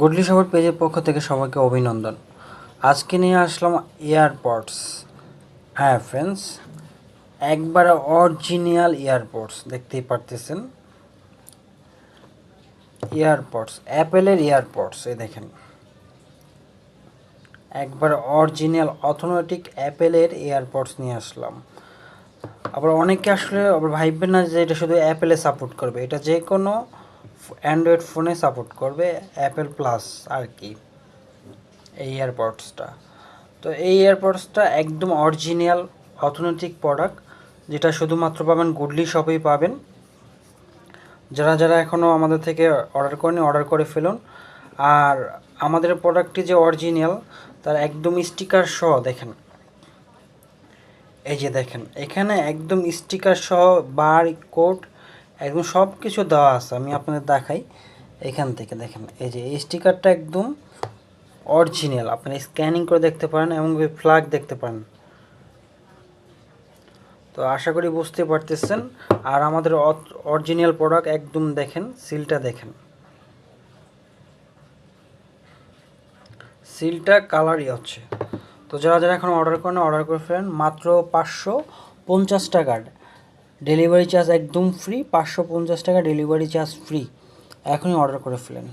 Goodley সবার পেজের পক্ষ থেকে সবাইকে অভিনন্দন। আজকে নিয়ে আসলাম এয়ারপডস হ্যাঁ ফ্রেন্ডস একবারে অরিজিনাল এয়ারপডস, দেখতেই পারতেছেন। এয়ারপডস, অ্যাপেলের এয়ারপডস, এই দেখেন। একবার অরিজিনাল অথোমেটিক অ্যাপেলের এয়ারপডস নিয়ে আসলাম। আবার অনেকে আসলে আবার ভাববেন না যে এটা শুধু অ্যাপেলে সাপোর্ট করবে, এটা যে কোনো অ্যান্ড্রয়েড ফোনে সাপোর্ট করবে অ্যাপেল প্লাস আর কি, এই এয়ারপডসটা তো এই এয়ারপডসটা একদম অরিজিনাল অথেন্টিক প্রোডাক্ট যেটা শুধুমাত্র পাবেন গুডলি শপেই পাবেন। যারা যারা এখনও আমাদের থেকে অর্ডার করেনি অর্ডার করে ফেলুন। আর আমাদের প্রোডাক্টটি যে অরিজিনাল তার একদম স্টিকার সহ দেখেন। এই যে দেখেন, এখানে একদম স্টিকার সহ বার কোড একদম সব কিছু দেওয়া আছে, আমি আপনাদের দেখাই। এখান থেকে দেখেন, এই যে এই স্টিকারটা একদম অরিজিনাল আপনি স্ক্যানিং করে দেখতে পারেন এবং ফ্ল্যাগ দেখতে পারেন। তো আশা করি বুঝতে পারতেছেন, আর আমাদের অরিজিনাল প্রোডাক্ট একদম দেখেন সিলটা দেখেন। সিলটা কালারই হচ্ছে। তো যারা যারা এখন অর্ডার করেন অর্ডার করে ফেলেন, মাত্র পাঁচশো পঞ্চাশ টাকার। ডেলিভারি চার্জ একদম ফ্রি পাঁচশো পঞ্চাশ টাকা ডেলিভারি চার্জ ফ্রি এখনই অর্ডার করে ফেলেন